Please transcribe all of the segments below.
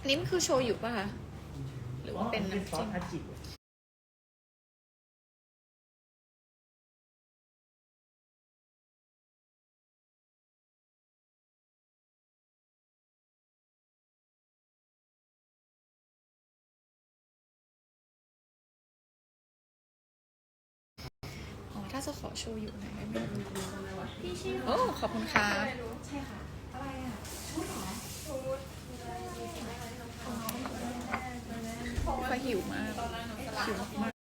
อันนี้มันคือโชยุป่ะคะ หรือว่าเป็นน้ำซอจิ้สมอาจิอ๋อ ถ้าจะขอโชยุหน่อยได้ไหมโอ้ ขอบคุณค่ะใช่ค่ะ อะไรอะ ชุดเหรอชุด ก็หิวมากหิวมาก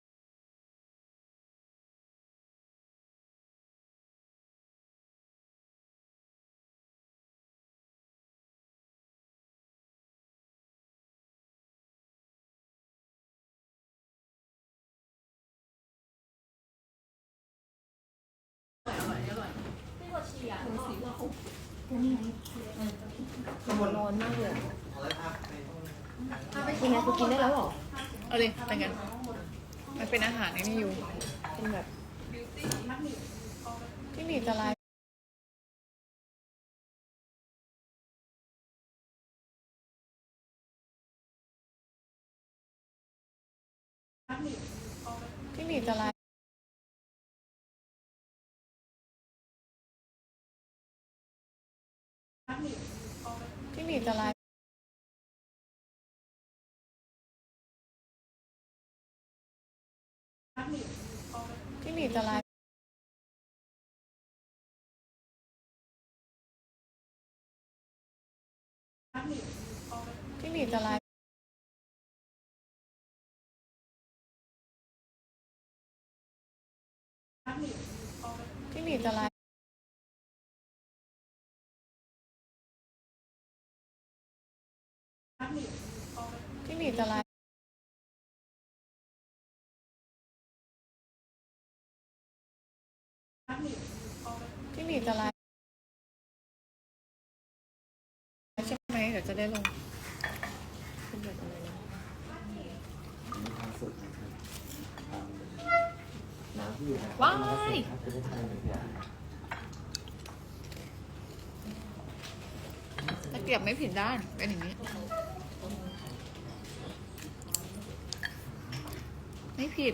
ร้อนมากเลยยังไงกูกินได้แล้วเหรอ เอาเลยแต่งกัน มันเป็นอาหารไอ้นี่อยู่ เป็นแบบที่หลีจะไลฟ์ที่หลีจะไลฟ์ที่ จะรายจิ้งหนีจะลายที่หนีจะลายที่หนีจะลาย ที่งหรีดจะลายจิ้งหรีดจะลายใช่ไหมเดี๋ยวจะได้ลงเป็ว้าย เป็นอย่างตะเกียบไม่ผิดด้านเป็นอย่างนี้ ไม่ผิด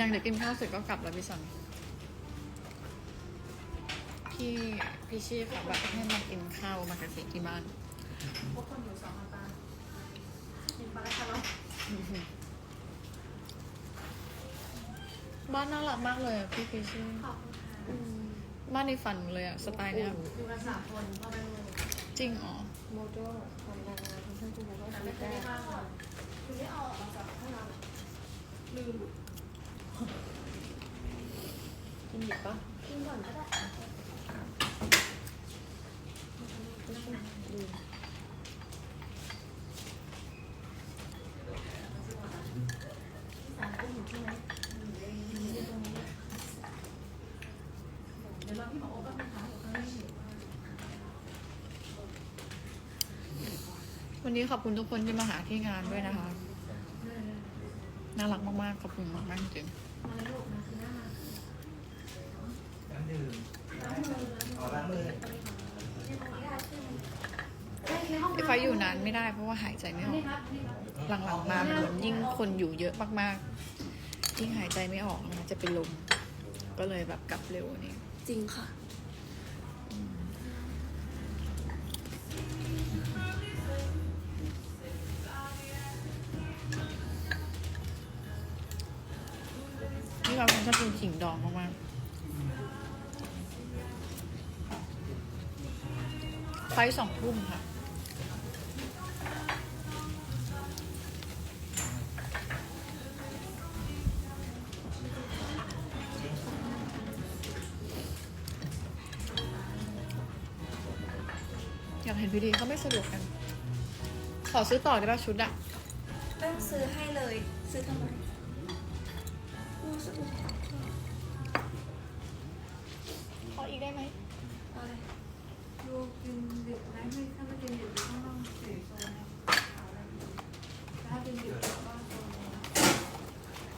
ยังเดี๋ยวกินข้าวเสร็จก็กลับแล้วพี่สันพี่พี่ชีพค่ะแบบให้มากินข้าวมากับเค้กที่บ้านพวกคนอยู่สองตากินปลาแล้วค่ะเนาะบ้านน่ารักมากเลยอะพี่พี่ชีขอบคุณค่ะบ้านในฝันหนูเลยอะสไตล์เนี้ยอยู่กันสามคนพ่อแม่ลูกจริงอ๋อโมโจ้ทำงานทำเพื่อนคุณแล้วก็ทำไม่ได้บ้างคุณไม่เอาออกมาจากห้องน้ำลืม กินดิบปะกินก่อนก็ได้วันนี้ขอบคุณทุกคนที่มาหาที่งานด้วยนะคะ น่ารักมากๆ ขอบคุณมากๆจริง มาลูกมาคือหน้ามาน้ำดื่มล้างมืออ๋อล้างมือพี่ฟ้าอยู่นานไม่ได้เพราะว่าหายใจไม่ออก หลังๆมาเหมือนยิ่งคนอยู่เยอะมากๆ ยิ่งหายใจไม่ออกนะจะเป็นลม ก็เลยแบบกลับเร็วนี่จริงค่ะ ขิงดองมากๆไฟสองทุ่มค่ะอยากเห็นพีดีเขาไม่สะดวกกัน ขอซื้อต่อได้ป่ะชุดอะต้องซื้อให้เลย ซื้อทำไม ได้ไหมอะไรดูกินดิบไหมไม่ถ้าไม่กินดิบก็ต้องสี่โซนนะถ้ากินดิบก็โซน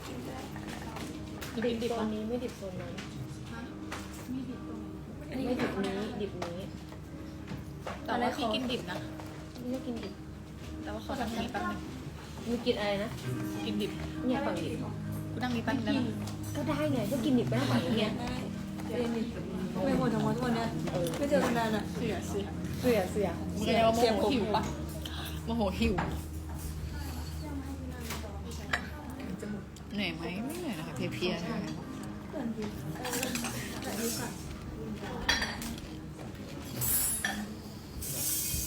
กินได้ดิบดิบอันนี้ไม่ดิบโซนนั้นมีดิบตรงไหนไม่ดิบนี้ดิบนี้แต่ว่าพี่กินดิบนะไม่กินดิบแต่ว่าขอนั่งนี้แป๊บนึงมีกินอะไรนะกินดิบเนี่ยฝั่งดิบกูนั่งนี้แป๊บนึงได้ไหมก็ได้ไงก็กินดิบไปแล้วฝั่งนี้ไงได้เรียนดิบ ไม่หมดทั้งหมดทุกวันเนี้ยไม่เจอกันนานอะเสือเสือเสือเสือมึงเรียกว่าโมโหหิวปะโมโหหิวเหนื่อยไหมไม่เหนื่อยนะคะเพลียๆนะคะ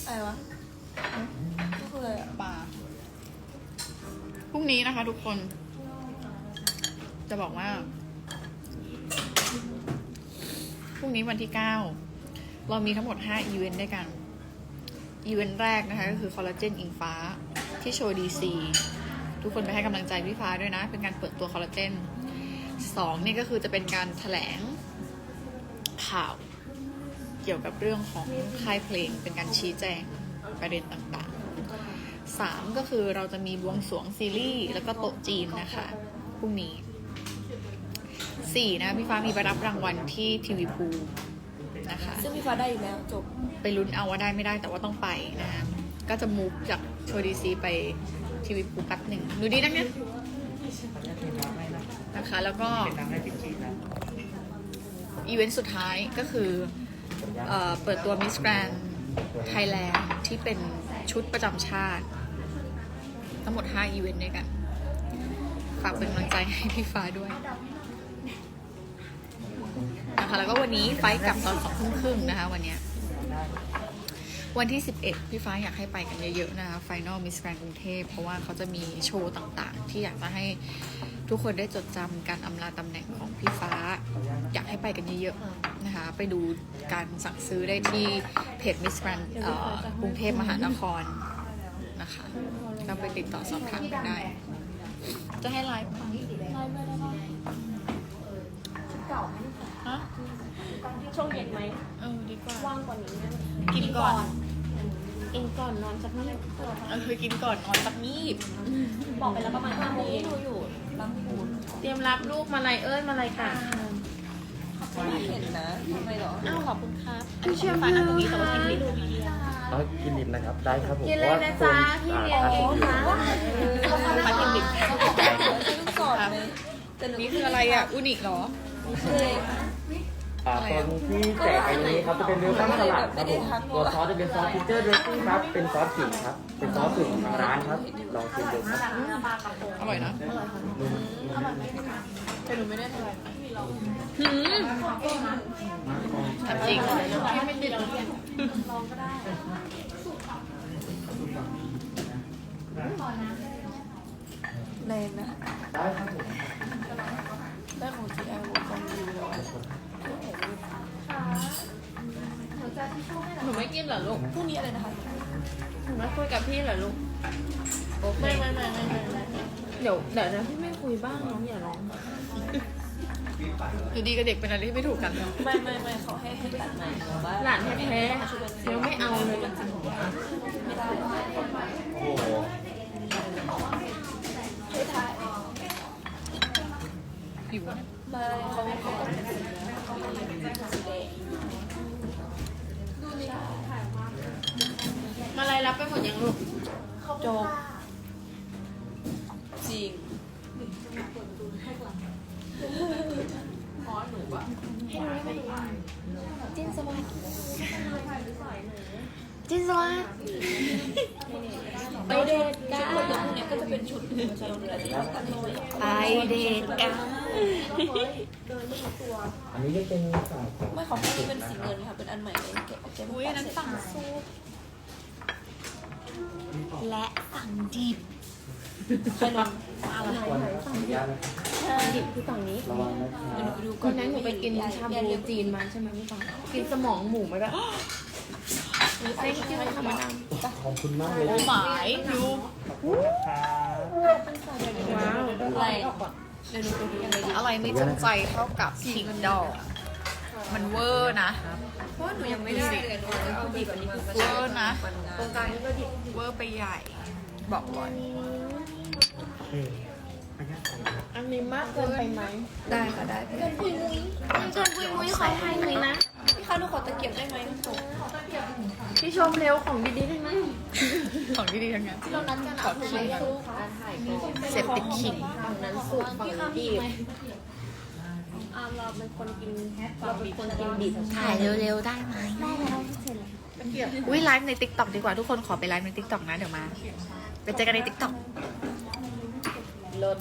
อะไรวะก็คืออะไรอะปลาพรุ่งนี้นะคะทุกคน จะบอกว่า พ รุ่งนี้วันที่เก้าเรามีทั้งหมด 5 อีเวนต์ด้วยกัน อีเวนต์แรกนะคะ ก็คือคอลลาเจนอิงฟ้าที่โชว์ดีซีทุกคนไปให้กำลังใจพี่ฟ้าด้วยนะ เป็นการเปิดตัวคอลลาเจนสองนี่ก็คือจะเป็นการแถลงข่าวเกี่ยวกับเรื่องของค่ายเพลง เป็นการชี้แจงประเด็นต่างๆสามก็คือเราจะมีบวงสรวงซีรีส์แล้วก็โต๊ะจีนนะคะพรุ่งนี้ สี่นะพี่ฟ้ามีไปรับรางวัลที่ทีวีพูนะคะซึ่งพี่ฟ้าได้อยู่แล้วจบ ไปลุ้นเอาว่าได้ไม่ได้แต่ว่าต้องไปนะก็จะมูฟจากโชว์ดีซีไปทีวีพูแป๊บหนึ่งดูดีนะเนี่ยขออนุญาตเทน้ำให้นะนะคะ แล้วก็เป็นน้ำให้พิจิตรนะอีเวนต์สุดท้ายก็คือเอ่อเปิดตัวมิสแกรนไทยแลนด์ที่เป็นชุดประจำชาติ ทั้งหมด 5 อีเวนต์ด้วยกัน ฝากเป็นกำลังใจให้พี่ฟ้าด้วย นะคะ แล้วก็วันนี้ไฟล์กลับตอนสองทุ่มครึ่งนะคะ วันเนี้ยวันที่ 11 พี่ฟ้าอยากให้ไปกันเยอะๆนะคะ Final Miss Grand กรุงเทพ เพราะว่าเขาจะมีโชว์ต่างๆ ที่อยากจะให้ทุกคนได้จดจำการอำลาตำแหน่งของพี่ฟ้า อยากให้ไปกันเยอะๆนะคะ ไปดูการสั่งซื้อได้ที่เพจ Miss Grand กรุงเทพมหานครนะคะก็ไปติดต่อสอบถามกันได้ จะให้ไลฟ์ไหมเก่าไหม ฮะช่วงเย็นไหมเออดีกว่าว่างกว่านี้ไหมกินก่อน เองก่อนนอนสักนิดเออคือกินก่อนนอนสักนิดบอกไปแล้วประมาณห้าโมงเย็นดูอยู่ลำพูนเตรียมรับลูกมาลายเอ้ยมาลายกันไม่เห็นนะทำไมหรออ้าวขอบคุณครับอันนี้ฟ้านั่งตรงนี้แต่ว่ากินดิบเอากินดิบนะครับ ได้ครับผมกินเลยนะจ๊ะพี่เลี้ยงเองนะมากินดิบต้องสอนเลยแต่หนูนี่คืออะไรอะอุนิเหรอคื ออ่าตอนที่แจกอันนี้ครับจะเป็นเนื้อข้างสลัดครับผมตัวซอสจะเป็นซอสพิเจอร์เดรสซิ่งครับ เป็นซอสขิงครับ เป็นซอสสูตรของทางร้านครับ ลองชิมดูครับอร่อยนะแต่หนูไม่ได้ทำอะไรหืมถามจริงแรงนะ ลูกพรุ่งนี้อะไรนะคะหนูไม่คุยกับพี่เหรอลูกไม่ไม่ไม่ไม่ไม่ไม่เดี๋ยวเดี๋ยวนะพี่ไม่คุยบ้างน้องอย่าร้องอยู่ดีกับเด็กเป็นอะไรที่ไม่ถูกกันไม่ไม่ไม่เขาให้ให้ตัดใหม่แต่ว่าหลานแท้ๆยังไม่เอาเลยจริงไม่ได้โอ้โหให้ทายหิวนะมาเขาเขาต้องเป็นสีแล้วเขาเป็นสีแดง มาลาย รับไปหมดยังลูกจบจริงจินสวัสดิ์จินสวัสดิ์ไปเดทกัชุดคนพวกนนี้ก็จะเป็นชุดใช้ตรงนี้ที่ตัดน้อยไปเดทกันอันนี้จะเป็นสายของไม่ของพวกนี้เป็นสีเงินค่ะ เป็นอันใหม่เลยแกะแกะอุ้ยอันนั้นสั่งซุป และสั่งดิบใครนอนอะไรวันขออนุญาตนะครับดิบคือฝั่งนี้ระวังนะครับเดี๋ยวหนูไปดูก่วัอนนนั้นหนูไปกินชาบูจีนมาใช่ไหมพี่ฟังกินสมองหมูมาแบบเซ็งจิ้วค่ะมาดามขอบคุณมากเลยโอ้หมายยูว้าวอะไรเดี๋ยวหนูไปดูอะไรดีอะไรไม่จงใจเท่ากับคิงดอก มันเวอร์นะเพราะว่า หนูยังไม่ได้เลยหนูจะเอาดีกว่านี้คือเวอร์นะตรงกลางนี่ก็ดิบเวอร์ไปใหญ่ บอกก่อนเออขออนุญาตใส่ครับอันนี้มากเกินไปไหมได้ค่ะได้พี่เกินปุยมุ้ยเกินปุยมุ้ยขอให้มุ้ยนะพี่คะหนูขอตะเกียบได้ไหมหนูพี่ชมเร็วของดีๆทั้งนั้นของดีๆทั้งนั้นเรานัดกันขอขิงเสร็จติดขิงฝั่งนั้นสุกฝั่งนี้ดิบ อ่าเราเป็นคนกินเราเป็นคนกินดิบถ่ายเร็วๆได้ไหมได้แล้วเสร็จแล้วอุ้ยไลฟ์ใน t ิ k t o k ดีกว่าทุกคนขอไปไลฟ์ใน t ิ k t o k นะเดี๋ยวมาไปเจอกันใน t ิ k t o k รถ